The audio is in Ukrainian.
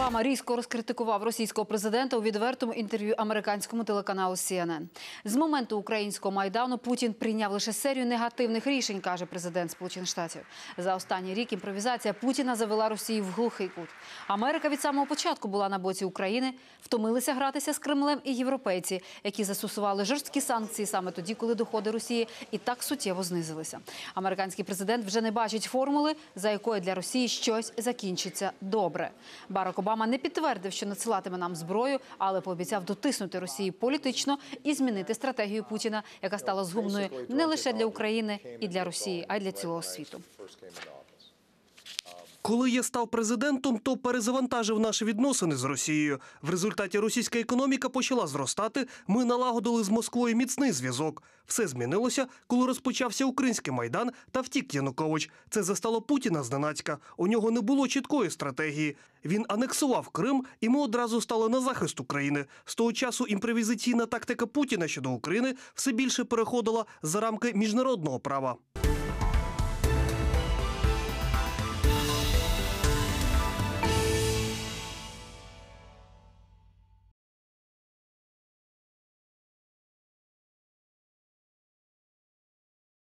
Обама різко розкритикував російського президента у відвертому інтерв'ю американському телеканалу CNN. З моменту українського майдану Путін прийняв лише серію негативних рішень, каже президент Сполучених Штатів. За останній рік імпровізація Путіна завела Росію в глухий кут. Америка від самого початку була на боці України. Втомилися гратися з Кремлем і європейці, які застосували жорсткі санкції саме тоді, коли доходи Росії і так суттєво знизилися. Американський президент вже не бачить формули, за якою для Росії щось закінчиться добре. Барак Обама не підтвердив, що надсилатиме нам зброю, але пообіцяв дотиснути Росії політично і змінити стратегію Путіна, яка стала згубною не лише для України і для Росії, а й для цілого світу. Коли я став президентом, то перезавантажив наші відносини з Росією. В результаті російська економіка почала зростати. Ми налагодили з Москвою міцний зв'язок. Все змінилося, коли розпочався український майдан та втік Янукович. Це застало Путіна зненацька. У нього не було чіткої стратегії. Він анексував Крим, і ми одразу стали на захист України. З того часу імпровізаційна тактика Путіна щодо України все більше переходила за рамки міжнародного права.